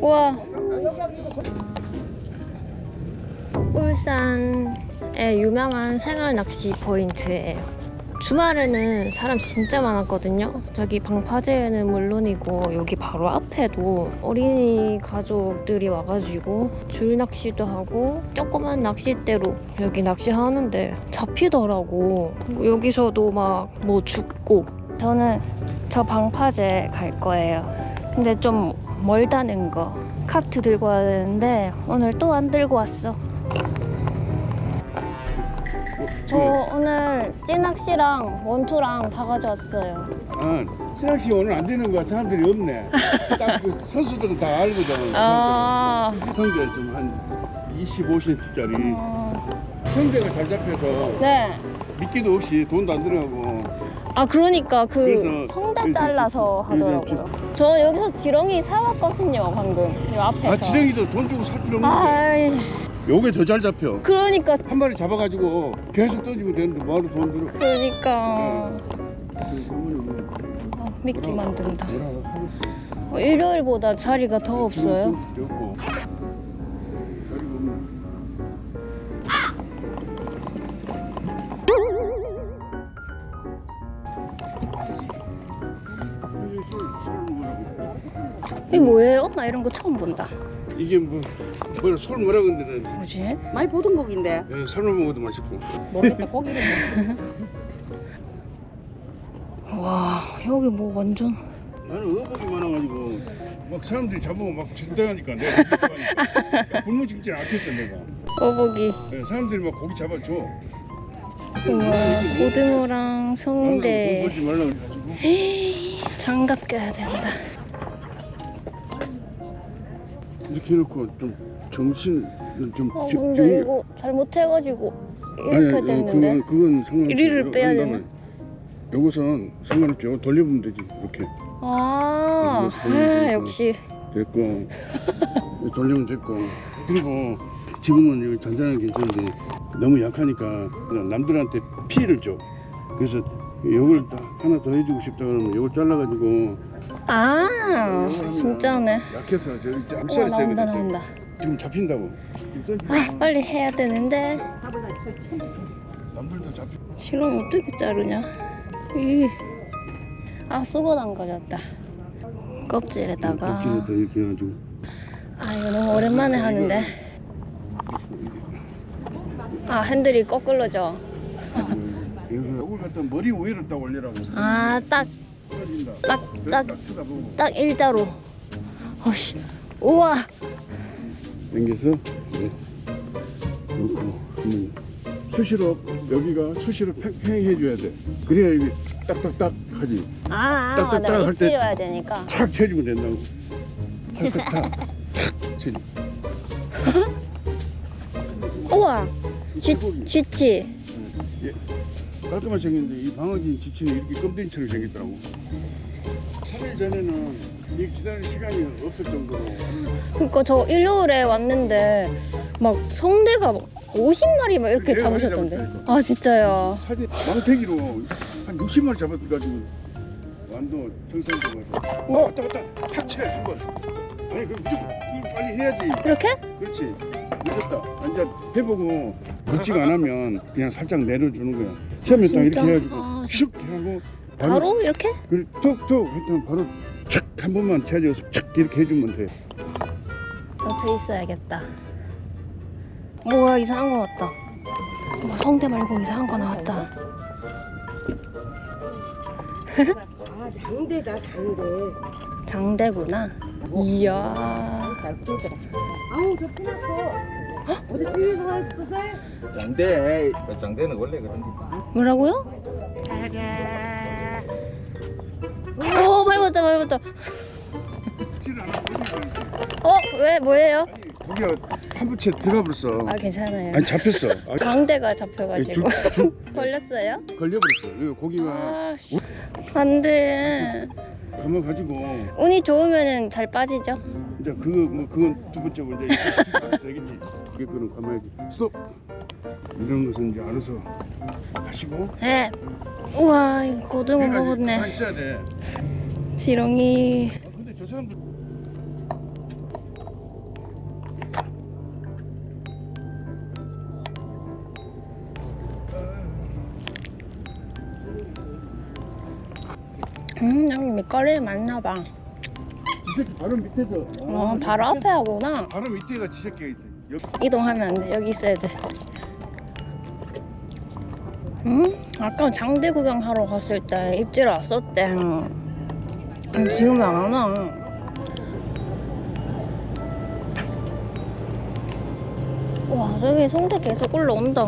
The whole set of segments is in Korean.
우와. 울산의 유명한 생활 낚시 포인트예요. 주말에는 사람 진짜 많았거든요. 저기 방파제는 물론이고 여기 바로 앞에도 어린이 가족들이 와가지고 줄 낚시도 하고 조그만 낚싯대로 여기 낚시하는데 잡히더라고. 여기서도 막 뭐 죽고. 저는 저 방파제 갈 거예요. 근데 좀 멀다는 거. 카트 들고 와야 되는데 오늘 또 안 들고 왔어. 저 오늘 찌낚시랑 원투랑 다 가져왔어요. 아, 신학 씨 오늘 안 되는 거야. 사람들이 없네. 딱그 선수들은 다 알거든. 아, 성대 좀한 25cm짜리. 어, 성대가 잘 잡혀서 네. 미끼도 없이 돈도 안 들어가고. 아 그러니까 그 그래서 성대 잘라서 이제 하더라고요. 저 여기서 지렁이 사왔거든요 방금 이 앞에서. 아, 지렁이도 돈 주고 살 필요 없는데. 아이, 요게 더 잘 잡혀. 그러니까 한 마리 잡아가지고 계속 던지면 되는데 뭐하러 돈 들어. 그러니까 어, 미끼 만든다. 어, 일요일보다 자리가 더 없어요. 없고. 자리가 없네. 이게 뭐예요? 나 이런 거 처음 본다. 이게 뭐 뭐라 솔 뭐라 그러는데 뭐지? 많이 보던 곡인데. 예, 삶아 먹어도 맛있고. 모르겠다 고기를 와 여기 뭐 완전. 나는 어복이 많아가지고 막 사람들이 잡으면 막 준다니까 내가. 못 잡아니까 굶어 죽지 않겠어 내가. 어복이 예, 사람들이 막 고기 잡아줘. 우와 고등어랑 나는 성대. 돈 벌지 말라 그래가지고. 장갑 껴야 된다. 이렇게 해놓고 좀 정신을 좀어 지- 근데 정리- 이거 잘못해가지고 이렇게 아니, 됐는데 그건, 그건 상관없어 이리를 빼야 요- 되나? 요것은 상관없죠. 요거 돌려보면 되지 이렇게. 아, 이거 아. 역시. 됐고. 돌리면 됐고. 그리고 지금은 여기 잔잔하게 괜찮은데 너무 약하니까 그냥 남들한테 피해를 줘. 그래서 이걸 하나 더 해주고 싶다 그러면 이걸 잘라가지고 아 진짜네. 약해서 저 이제 우와 나온다 나온다. 지금 잡힌다고 아 빨리 해야 되는데 남들도 잡히 실은 어떻게 자르냐? 이. 아 쑥어 담가졌다. 껍질에다가. 껍질에다 이렇게 해가지고 아 이거 너무 오랜만에 하는데. 아 핸들이 거꾸로죠. 이걸 갖다 머리 위로 딱 올리라고 아딱 딱, 딱. 딱 일자로. 어씨. 우와. 당겨서 네. 놓고 음. 수시로 여기가 수시로 팽팽해 줘야 돼 그래야 이게 딱딱딱 하지 아, 딱딱딱 내가 할 때- 되니까. 착 쳐주면 된다고 탁탁탁 탁 쳐줘 우와. 이 쥐, 쥐치. 예. 깔끔하게 생겼는데 이 방어진 지치는 이렇게 껌댕이처럼 생겼더라고 3일 전에는 이 기다리는 시간이 없을 정도로 그니까 저 일요일에 왔는데 막 성대가 막 50마리 막 이렇게 내가 많이 잡으셨던데. 잡았다니까. 아 진짜요. 사진 망태기로 한 60마리 잡아가지고 완도 정상도 가서 어? 어? 왔다 왔다 탁채 한번 아니 그럼 무조건 빨리 해야지 이렇게? 그렇지 늦었다 이제 해보고 묻지가 안 하면 그냥 살짝 내려주는 거야 처음에 딱 이렇게 진짜? 해가지고 아, 슉 하고 바로 이렇게? 톡톡 했더니 바로 착한 번만 찾아서 착 이렇게 해주면 돼 옆에 있어야겠다. 뭐야 이상한 거 왔다. 뭐 성대 말고 이상한 거 나왔다. 아 장대다 장대 장대구나. 이야. 잘 풀더라 아우 저 피났어 어디 집에서 왔었어요? 장대 장대는 원래 그런데 뭐라고요? 오 밟았다 밟았다. 안어왜 뭐예요? 고기가 한 부채 들어가 버렸어 아 괜찮아요. 아니 잡혔어 아, 장대가 잡혀가지고 줄, 줄 걸렸어요? 걸려 버렸어 여기 고기가 아 씨. 안돼. 감아 가지고 운이 좋으면은 잘 빠지죠. 이제 그거 뭐 그건 두 번째 문제 이제 되겠지. 그게 그는 가만히 스톱. 이런 것은 이제 알아서 하시고. 네. 우와, 이거 고등어 먹었네. 있어야 돼. 지렁이. 밑거리 많나봐. 이 새끼 바로 밑에서. 어, 바로 앞에 하구나. 바로 밑에가 지새끼가. 여기 이동하면 안 돼. 여기 있어야 돼. 음? 아까 장대 구경하러 갔을 때 입질 왔었대. 음, 지금 안 와. 와, 저기 송대 계속 올라온다.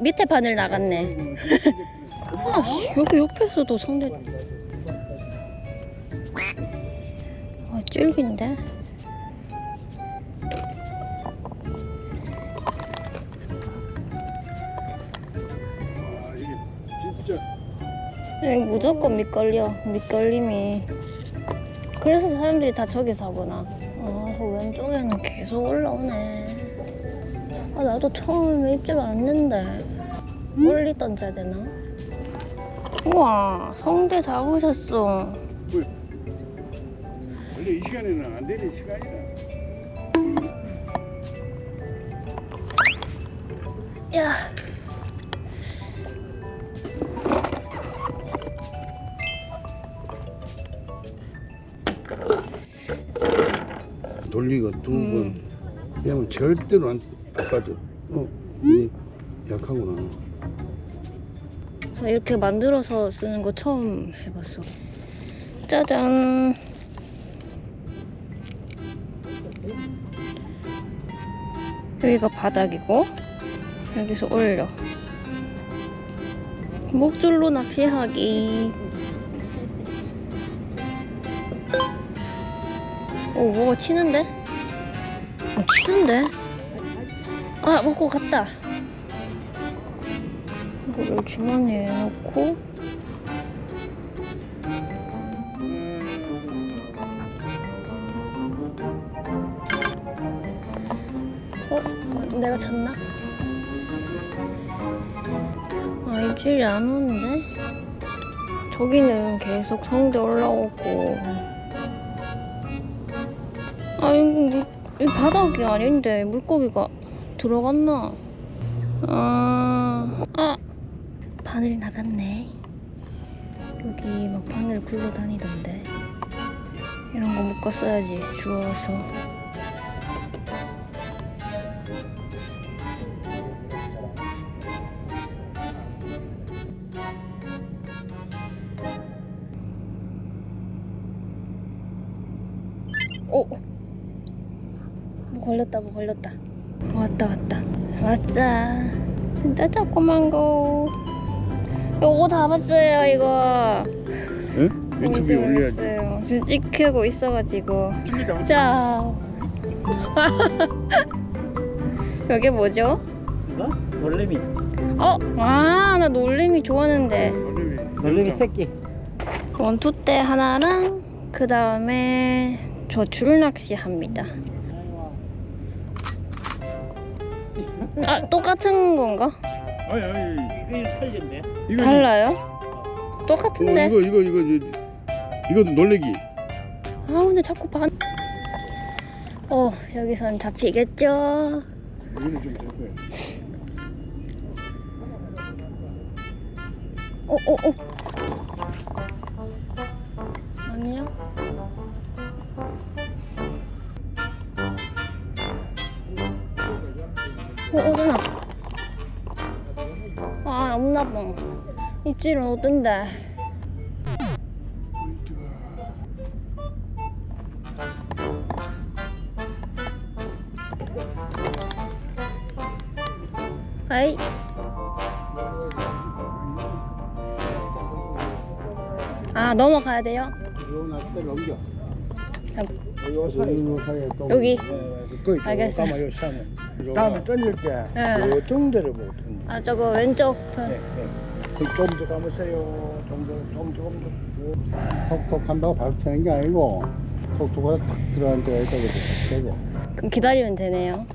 밑에 바늘 나갔네. 아, 씨, 여기 옆에서도 성대. 아, 쫄긴데? 아 이게 진짜 여기 무조건 밑걸려. 밑걸림이. 그래서 사람들이 다 저기서 하구나. 아, 저 왼쪽에는 계속 올라오네. 아, 나도 처음에 입질 왔는데. 멀리 던져야 되나? 우와, 성대 잡으셨어. 원래 이 시간에는 안 되는 시간이다. 야. 돌리가 두 번. 음. 왜냐면 절대로 안, 안 빠져. 어, 이 약하구나. 저 이렇게 만들어서 쓰는 거 처음 해봤어. 짜잔. 여기가 바닥이고 여기서 올려. 목줄로 낚시하기. 오, 뭐가 치는데? 어, 치는데? 아, 먹고 갔다. 이거를 주머니에 넣고 어? 내가 잤나? 아 입질이 안 오는데? 저기는 계속 성대 올라오고 아 이거 이 바닥이 아닌데 물고기가 들어갔나? 아, 아 바늘 나갔네. 여기 막 바늘 굴러다니던데. 이런 거 묶었어야지 주워서. 오, 뭐 걸렸다, 뭐 걸렸다. 왔다, 왔다, 왔다. 진짜 조그만 거. 요거 잡았어요, 이거. 예? 유튜브에 올려야지. 올려야지. 지금 찍히고 있어가지고. 잡았어. 자. 여기 뭐죠? 이거? 놀래미. 어, 아, 나 놀림이 좋아하는데. 놀래미 새끼. 원투 때 하나랑 그 다음에 저 줄낚시 합니다. 아, 똑같은 건가? 아니 아니. 이거 털린데. 이거 달라요? 어, 똑같은데? 이거 이거 이거 이거 이것도 놀래기. 아 근데 자꾸 반. 어 여기선 잡히겠죠? 이거는 좀 잡고요. 어 어, 어. 아니야? 어 어디나? 아 없나 봐. 입질은 어딘데? 아이. 아 넘어가야 돼요? 넘겨. 여기? 알겠어요. 가만 요 산에 다음에 던질 때 네. 어떤 데를 보고 던져 아 저거 왼쪽 편. 네, 네. 좀더 가보세요 좀 더 좀 조금 더 톡톡한다고 바로 튀는 게 아니고 톡톡하다 탁 들어가는 데가 있다고 되고 그럼 기다리면 되네요.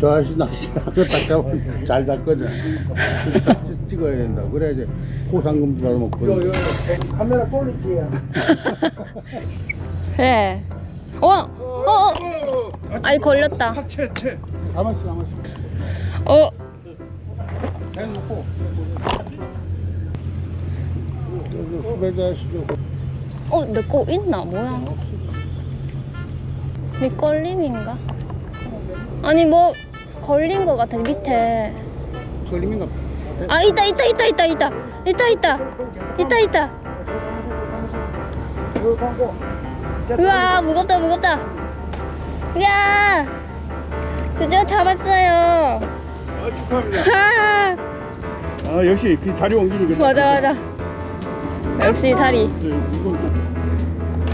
저 아저씨 낚시하는 거딱 잡으면 잘 잡거든 딱 찍어야 된다 그래야지 포상금도 받아먹고 카메라 돌리지 네. 어, 어, 어. 아이 걸렸다. 채 채. 가만있어 가만있어 어, 해놓고 여기 수배자 아저씨도 어, 내 거 있나? 뭐야? 내 걸림인가? 아니 뭐 걸린 거 같아 밑에. 걸림인가 봐. 아 있다 있다 있다 있다 있다 있다 있다 있다 있다. 우와 무겁다 무겁다. 야 드디어 잡았어요. 아 축하합니다. 하아 역시 그 자리 옮기니 그. 맞아 맞아. 역시 자리. 네,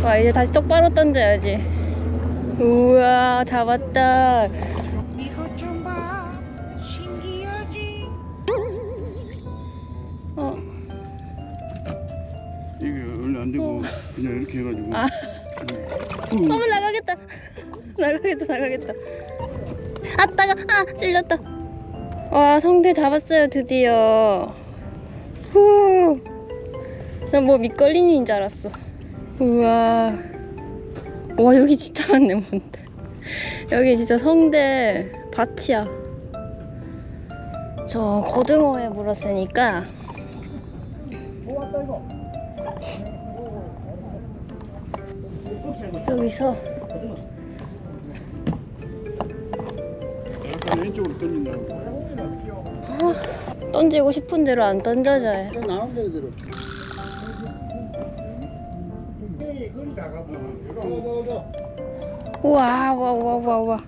와 이제 다시 똑바로 던져야지. 우와 잡았다. 어. 이게 원래 안 되고 그냥 이렇게 해가지고. 아. 음. 어머 나가겠다. 나가겠다 나가겠다. 아따가 아 찔렸다. 와 성대 잡았어요 드디어. 후. 나뭐 밑걸림인 줄 알았어. 우와. 와 여기 진짜 많네 뭔데. 여기 진짜 성대 밭이야. 저 고등어회 물었으니까 여기서 왼쪽으로 던진다고. 던지고 싶은 대로 안 던져져요. 또 나온 대로 우와, 우와, 우와, 우와, 우와.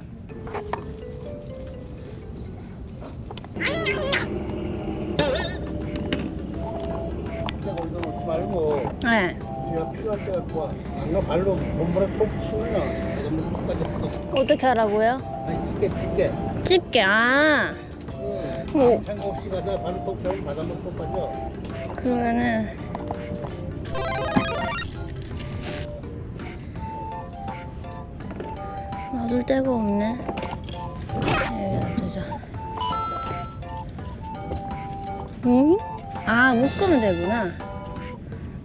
말고 네. 제가 필요할 때 갖고 와 안가 발로 몸무게 톡 치우면 너무 끝까지 하고 어떻게 하라고요? 아니 집게 집게 집게, 아. 뭐. 생각 없이 가다 발로 톡 치우면 바닷물 톡 빠져 그러면은. 놔둘 데가 없네. 여기 놔두자. 응? 아, 묶으면 되구나.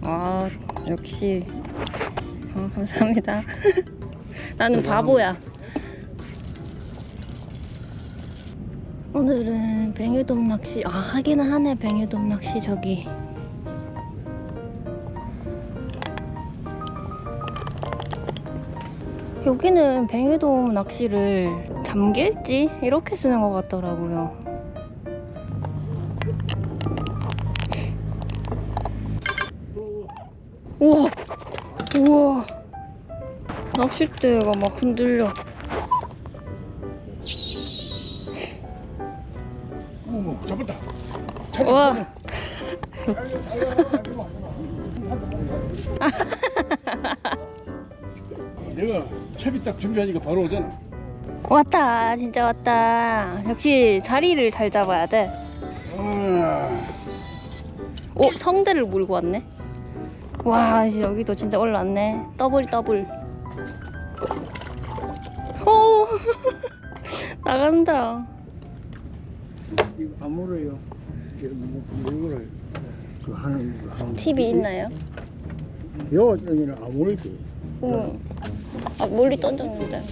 아, 역시. 어, 감사합니다. 나는 바보야. 오늘은 뱅에돔 낚시 아 하기는 하네 뱅에돔 낚시 저기 여기는 뱅에돔 낚시를 잠길지 이렇게 쓰는 것 같더라고요 우와 우와. 낚싯대가 막 흔들려. 오, 잡았다. 와. 내가 채비 딱 준비하니까 바로 오잖아. 왔다 진짜 왔다. 역시 자리를 잘 잡아야 돼. 아, 오 성대를 몰고 왔네 와 씨, 여기도 진짜 올랐네. 더블 더블. 오! 나간다. 이거 안 물어요. 이거 뭐, 뭐 물어요? 그 하는 거 하는 팁이 있나요? 요 여기는 안 물지 응. 아 멀리 던졌는데.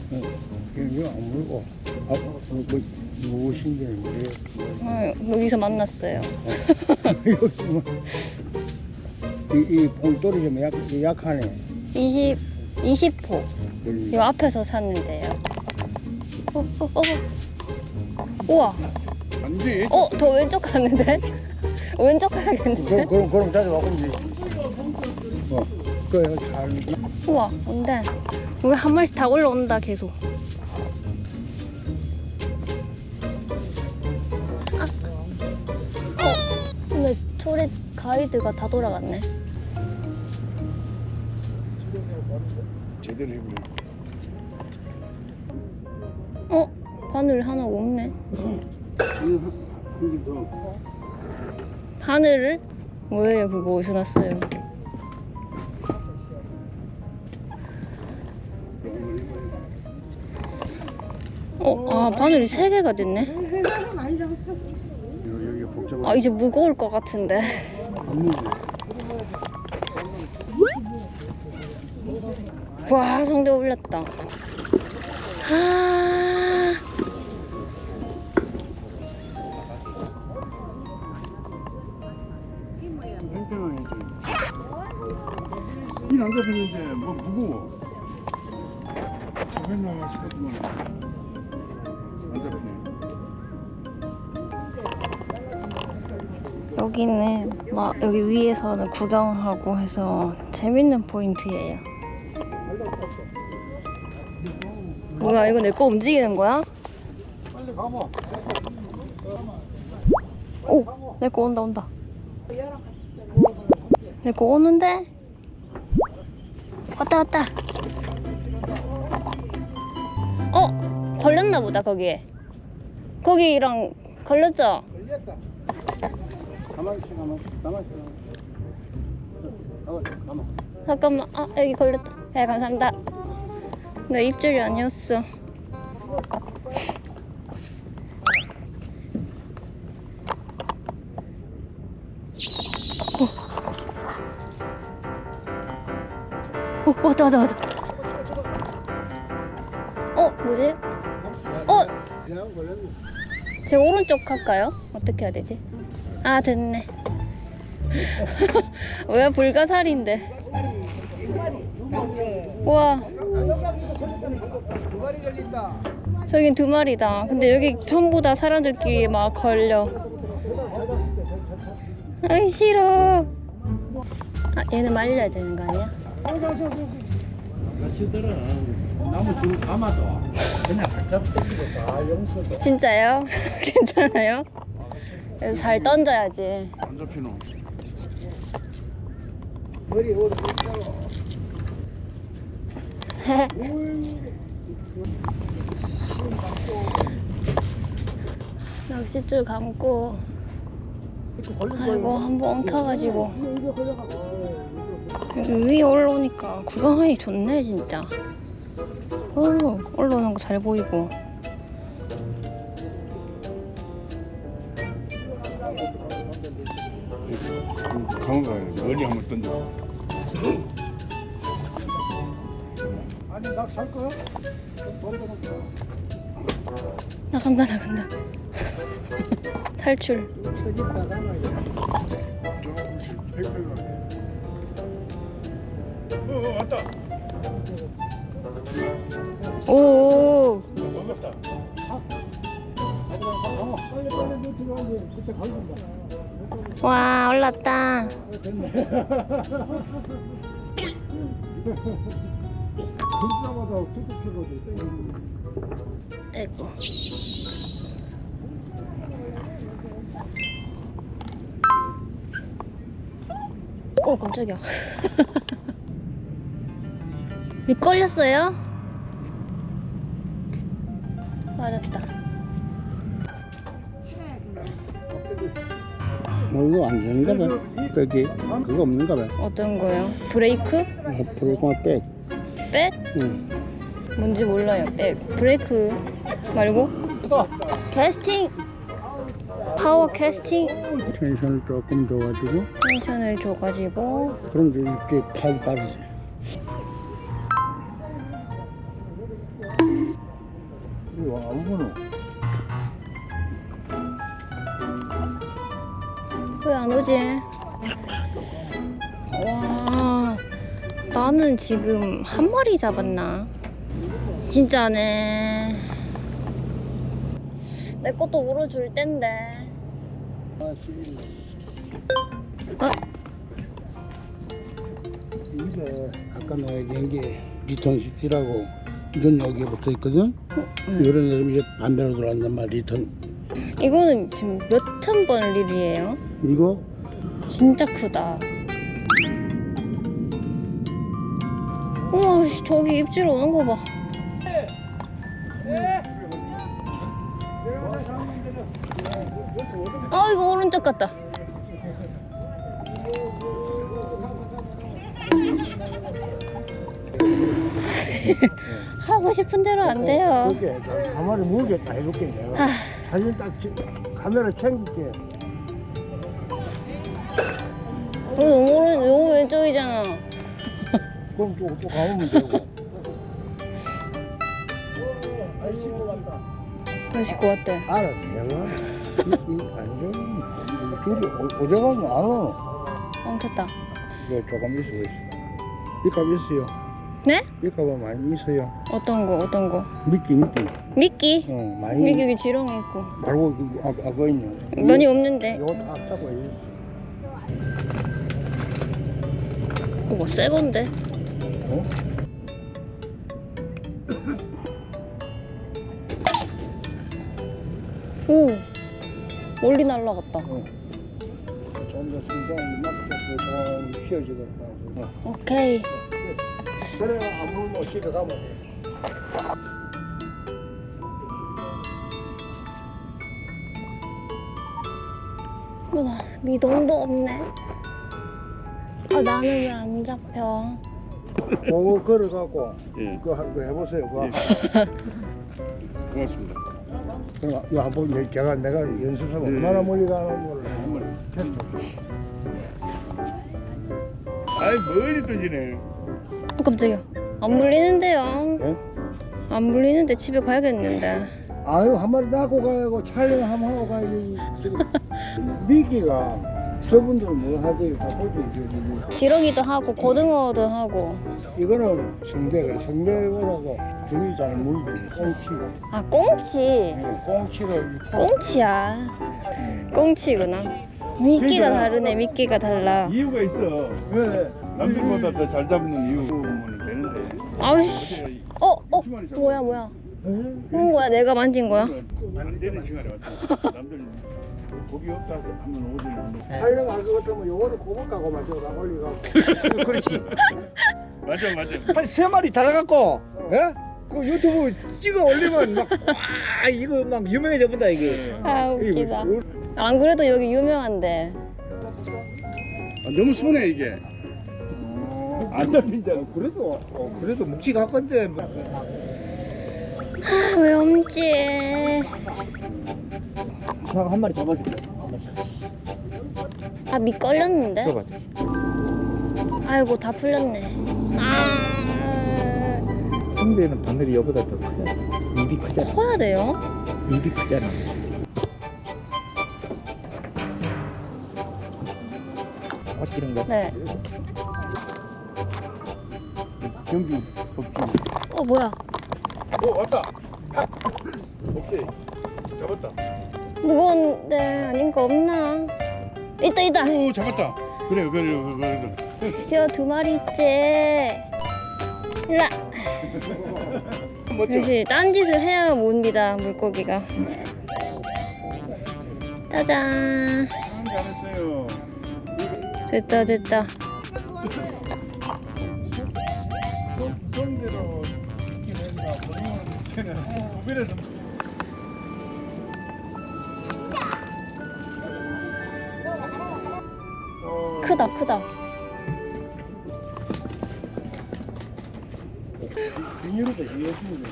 이거 안 물고 아, 뭐, 뭐, 무엇인지 모르겠어 어, 여기서 만났어요. 여기 뭐, 이, 이 볼돌이 좀 약, 약하네. 20 20호. 여기. 이 앞에서 샀는데요. 어, 어, 어. 우와. 안 돼. 어더 왼쪽 가는데? 왼쪽 가야겠는데 그럼, 그럼, 그럼 자주 와보지 어, 그래 잘. 우와 뭔데? 여기 한 마리씩 다 올라온다 계속. 아. 어 근데 초리 가이드가 다 돌아갔네 제대로 해보려. 어? 바늘 하나 없네. 바늘을? 뭐예요 그거 어디서 났어요? 어? 아 바늘이 세 개가 됐네? 많이 잡았어. 여기 복잡한. 아 이제 무거울 것 같은데 안 무거. 와 성대 올렸다 아뭐 무거워. 맨날 싶었구만. 안 잡히네. 여기는 막 여기 위에서는 구경하고 해서 재밌는 포인트예요 뭐야 이거 내 거 움직이는 거야? 빨리 가봐. 오! 내 거 온다 온다 내 거 오는데? 왔다 왔다 어? 걸렸나 보다 거기에 거기랑 걸렸죠? 걸렸다. 가만히 있어, 가만히 있어, 가만히 있어. 가만히 있어, 가만히 있어. 잠깐만 아 여기 걸렸다 네 감사합니다 내 입질이 아니었어 어. 어 왔다 왔다 왔다 어 뭐지? 어 그냥 걸렸네. 제 오른쪽 할까요? 어떻게 해야 되지? 아 됐네 왜 불가사리인데 우와 두 마리. 저긴 두 마리다 근데 여기 전부 다 사람들끼리 막 걸려 아이 싫어 아 얘는 말려야 되는 거 아니야? 가시더라. 나무 줄 감아도 그냥 살짝 땡기고 다 영서도. 진짜요? 괜찮아요? 그래서 잘 던져야지 안 잡히노. 머리 오래 있다고. 낚싯줄 감고 아이고 한번 엉켜가지고. 여기 위에 올라오니까 구경하기 좋네 진짜. 어, 올라오는 거 잘 보이고. 강호가 머리 한번 던져. 아니, 되는 거야. 나간다 나간다 탈출. 오. 와 올랐다 아이고 오 깜짝이야 미끌렸어요? 맞았다 뭐 이거 안 되는가 봐. 백이 그거 없는가 봐. 어떤 거요? 브레이크? 브레이크만 백. 백? 응. 뭔지 몰라요 백 브레이크 말고? 캐스팅 파워 캐스팅 텐션을 조금 줘가지고 텐션을 줘가지고 그럼 이제 이렇게 팔 빠르지. 이거 안 보노? 왜안 오지? 와, 나는 지금 한 마리 잡았나? 진짜네. 내 것도 물어줄 텐데. 아. 어? 이게 아까 내가 얘기한 게 리턴 시티라고 이건 여기에 붙어 있거든. 응. 이런 애는 이제 반대로 돌아간단 말이야. 리턴. 이거는 지금 몇 천 번 릴이에요? 이거 진짜 크다. 우와 씨, 저기 입질 오는 거 봐. 아 이거 오른쪽 같다. 하고 싶은 대로 안 돼요. 그게 가만히 물겠다 해줄게 내가 아, 사진 딱 찍, 카메라 챙길게 이거 너무 오른 너무 왼쪽이잖아. 그럼 또, 또 가면 되고 맛있을 것 같대. 알아 내가 완전 이 둘이 어- 어디 가면 안 와. 어 됐다. 이거 조금 있어 있어 이값 있어요 네? 이값은 많이 있어요 어떤 거 어떤 거? 미끼 미끼 미끼? 어 많이 미끼 여기 지렁이 있고. 말고 그 아, 아까 있네 많이 없는데. 이거 다 따고 있어 어, 새 건데. 어? 오, 멀리 날라갔다. 이만큼 휘어지더라고 오케이. 그래가 안 물면 집에 가면 돼 어, 미동도 없네. 아, 나는 왜 안 잡혀? 그거 걸어갖고 예. 그거 한- 그거 해보세요 그거 예. 고맙습니다. 그럼 이거 한번 내- 제가 내가 연습하면 네. 얼마나 멀리 가는 거를 한번 테스트 아이 머리 떠지네. 어, 깜짝이야. 안 물리는데요. 예? 안 물리는데 집에 가야겠는데. 아유 한 마리 낳고 가고 촬영 한번 하고 가야지 지금 미끼가 저분들 뭐 하더니 다 볼줄 지렁이도 하고 고등어도 하고. 이거는 성대 그래 성대라고 등이 잘 물지 꽁치가 아, 꽁치. 예, 꽁치를 꽁치야. 꽁치구나. 미끼가 그러니까- 다르네. 미끼가 달라. 이유가 있어. 왜 남들보다 더 잘 잡는 이유면 되는데. 아우씨. 어, 어, 뭐야, 뭐야. 온 거야? 내가 만진 거야? 나는 내는 시간에 왔어. 남들 고기 없다 해서 한번 오더니 촬영 할 것 같으면 요거를 고박하고 맞죠 나 올리고 그렇지. 맞아 맞아. 한 세 마리 달아갖고, 예? 그 유튜브 찍어 올리면 막, 와, 이거 막 유명해져 본다, 이게. 아, 웃기다. 안 그래도 여기 유명한데. 아, 너무 손해 이게. 안 잡힌 줄 알았어. 그래도, 어, 그래도 묵지 갈 건데. 뭐. 아, 왜 없지? 나한 마리 잡아줄게. 아, 밑 걸렸는데? 아이고, 다 풀렸네. 아, 성대는 바늘이 여보다 더 크잖아. 입이 크잖아. 커야 돼요? 입이 크잖아. 맛있는 거. 네. 법주. 어, 뭐야? 어 왔다. 오케이. 잡았다. 무거운데 아닌 거 없나? 있다, 있다. 오 잡았다. 그래 그래 그래 그래. 드디어 두 마리 있지. 일라. 멋져. 역시 딴 짓을 해야 몬디다 물고기가. 짜잔. 참 잘했어요. 됐다, 됐다. 구별해서 어, 크다, 크다. 비닐도 이해해주면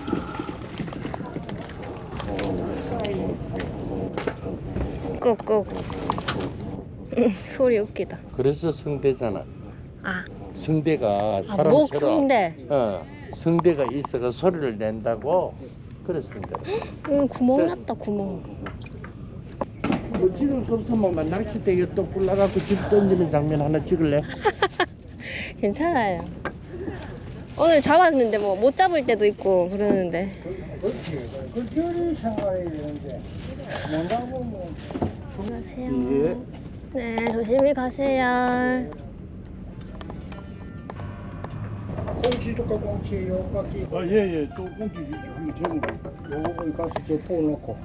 꾹꾹. 음, 소리 웃기다. 그래서 성대잖아. 아, 성대가 아 사람처럼 목 성대. 어, 성대가 있어가 소리를 낸다고. 성대. 응, 구멍 났다, 구멍. 뭐 찍을 거 없으면 막 낚싯대에 또 불러갖고 집 던지는 장면 하나 찍을래? 괜찮아요. 오늘 잡았는데 뭐 못 잡을 때도 있고 그러는데. 그렇지 그렇게 생활해야 되는데 뭔가 뭐 안녕하세요. 예. 네, 조심히 가세요. 꽁치 조까 꽁치 요 깎기 아, 예, 예. 또 꽁치 한번 재보고. 요거 가서 저 부어 놓고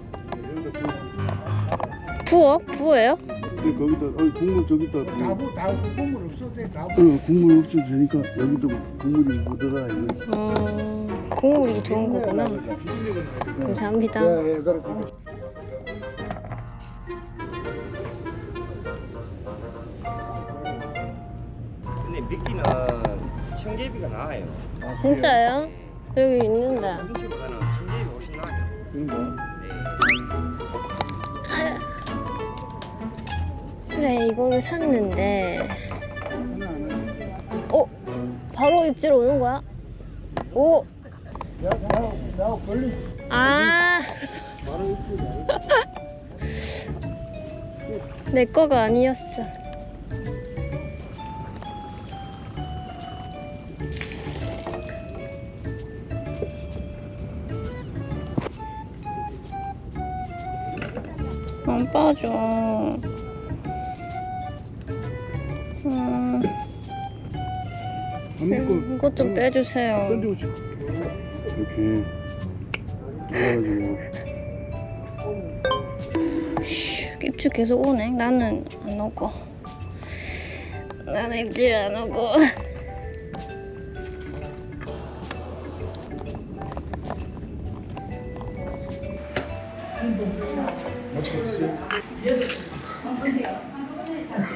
부어? 부어요? 근데 거기다 어, 국물 저기다 그, 다부 다부 국물 없어도 돼 다 부 어, 국물 없어도 되니까 여기도 국물이 묻어라 이거지. 음, 국물이 좋은 거구나. 감사합니다. 예, 예, 그렇지 나아요 진짜요? 여기 있는데. 음식보다는 청개비 훨씬 나아요 그런가? 그래 이거를 샀는데 어? 바로 입질 오는 거야? 오! 내가 내가 내가 걸리 아! 내 거가 아니었어 빠져 음, 한번 이것 좀 빼주세요 던지고 싶어. 이렇게 슈, 입질 계속 오네. 나는 안 오고. 나는 입질 안 오고.